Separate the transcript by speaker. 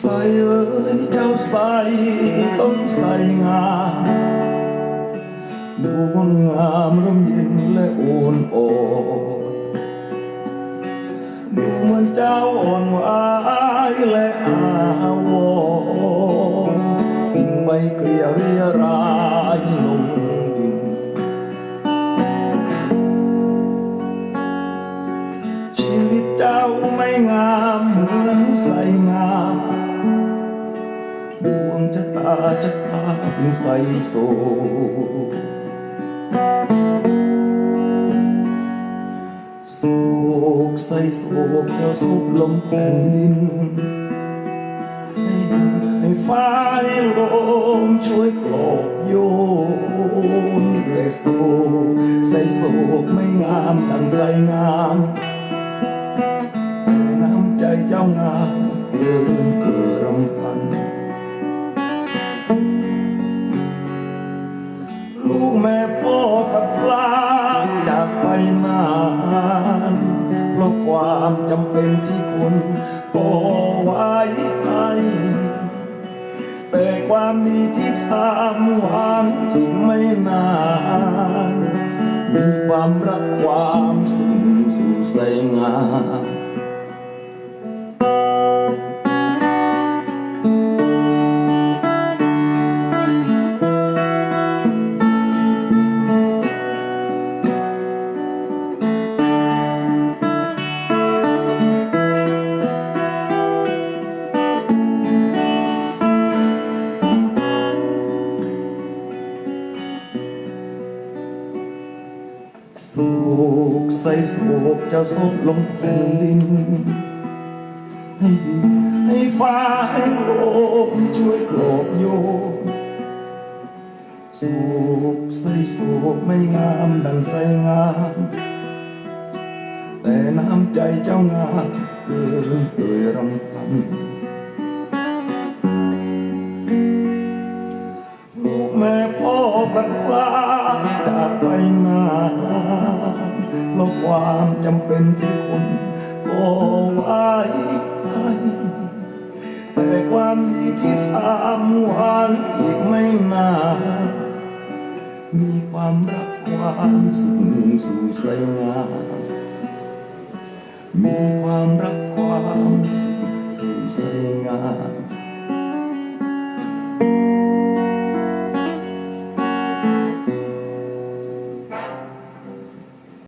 Speaker 1: ใสต้องใสงามดูงดงามร่มเย็นและโอนอ่อนดูเหมันเจ้าอ่อนหวายและอาวรณ์กิ่งใบเกลียเรียรายลงาจะพาถึงใสโศกโศกใสโศกเจ้าสุบลมแผ่นดินให้ดินให้ฟ้าให้ลมช่วยปลอบโยนแต่โศกใสโศกไม่งามดังใสงามน้ำใจเจ้างามเกินเกิด จำเป็นที่คุณก่อไว้ให้แต่ความดีที่ทำหวังอีกไม่นานมีความรักความสุขสู่ใสงาม โศกใส่โศกเจ้าศพลงแผ่นดิน ให้ดินให้ฟ้าให้ลมช่วยกลอบโยนโศกใส่โศกไม่งามดังใส่งาม แต่น้ำใจเจ้างามเกินเอ่ยรำพันลูกแม่พ่อบัดพลา จำเป็นที่คุณบอกไว้ให้แต่ความดีที่ทำหวานอีกไม่นานมีความรักความสุขสู่ใจงานมีความรักความสุขสู่ใจงาน